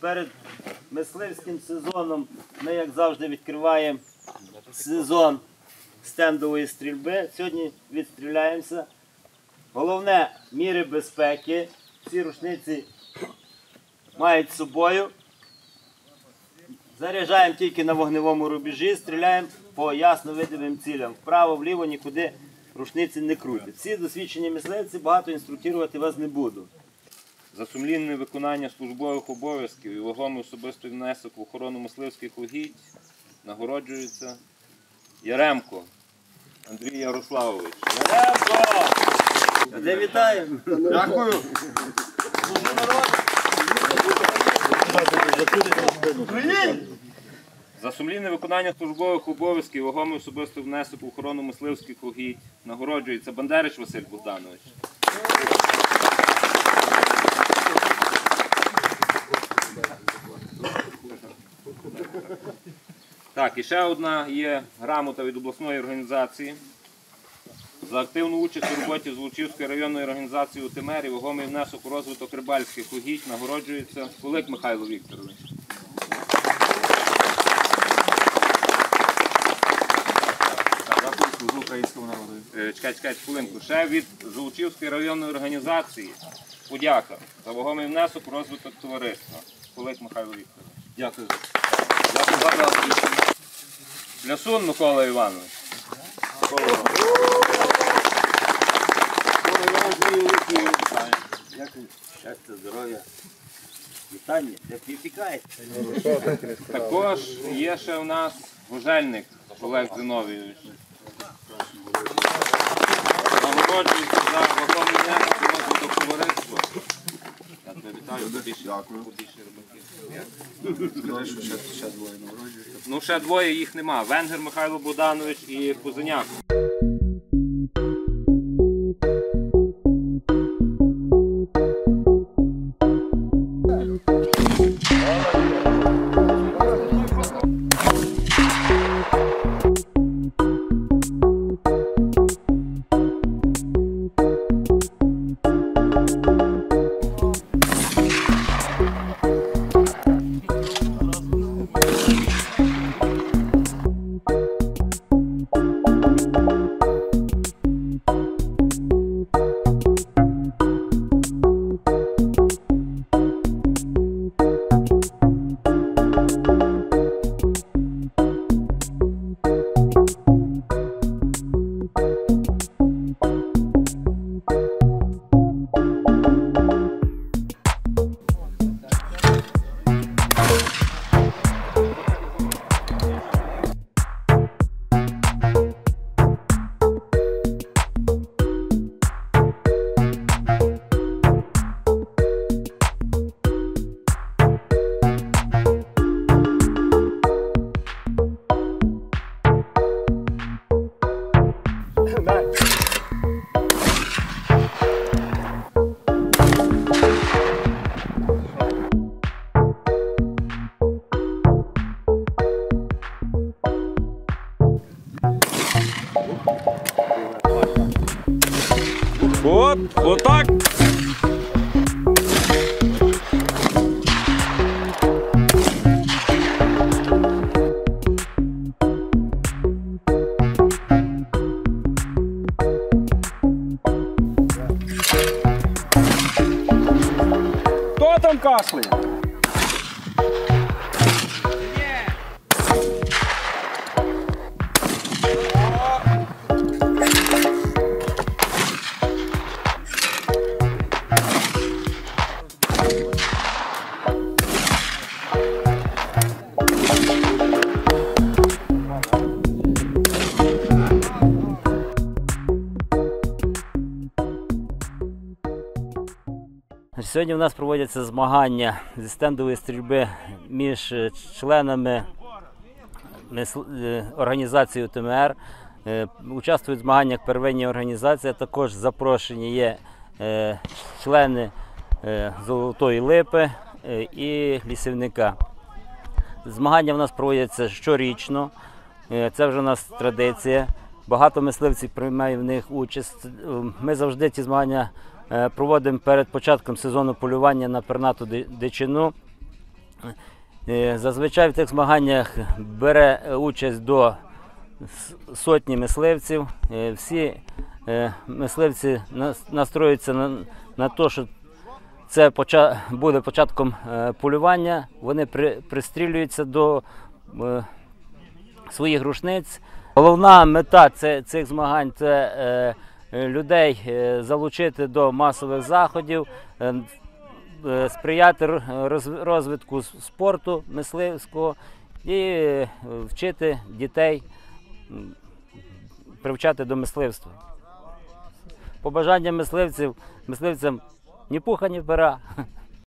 перед мисливським сезоном ми, як завжди, відкриваємо сезон стендової стрільби. Сьогодні відстріляємося. Головне міри безпеки. Всі рушниці мають з собою. Заряджаємо тільки на вогневому рубежі, стріляємо по ясно видимим цілям. Вправо, вліво нікуди рушниці не крутять. Всі досвідчені мисливці багато інструктувати вас не буду. За сумлінне виконання службових обов'язків і вагомий особистий внесок в охорону мисливських угідь нагороджується Яремко Андрій Ярославович. Яремко! Де вітаємо! Дякую. За сумлінне виконання службових обов'язків і вагомий особистий внесок в охорону мисливських угідь нагороджується Бандерич Василь Богданович. Так, і ще одна є грамота від обласної організації. За активну участь у роботі Злочівської районної організації УТМР і вагомий внесок у розвиток рибальських угідь нагороджується Кулик Михайло Вікторович. Е, Чекайте, чекайте хвилинку. Ще від Золочівської районної організації подяка за вагомий внесок у розвиток товариства. Кулик Михайло Вікторович. Дякую. Дякую за нас. Лясун Микола Іванович. Дякую. Щастя, здоров'я. Вітання. Де втікаєте? Також є ще у нас гужельник Олег Зиновійович. Нагороджується за у розвиток товариства. Я тебе вітаю, побільше, Народжується. Ну, ще двоє їх нема. Венгер Михайло Богданович і Кузеняк. Вот, вот так. Хто там кашляє? Сьогодні у нас проводяться змагання зі стендової стрільби між е, членами е, організації УТМР. Е, Участвують в змаганнях первинні організації, також запрошені є е, члени е, Золотої Липи е, і лісівника. Змагання в нас проводяться щорічно. Е, Це вже у нас традиція. Багато мисливців приймає в них участь. Е, Ми завжди ці змагання е, проводимо перед початком сезону полювання на пернату дичину. Е, Зазвичай в тих змаганнях бере е, участь до сотні мисливців. Е, Всі е, мисливці настроюються на, те, що це буде початком е, полювання. Вони пристрілюються до е, своїх рушниць. Головна мета цих змагань це е, е, людей е, залучити до масових заходів, е, е, сприяти розвитку спорту мисливського і е, вчити дітей, привчати до мисливства. Побажання мисливців, мисливцям ні пуха, ні пера.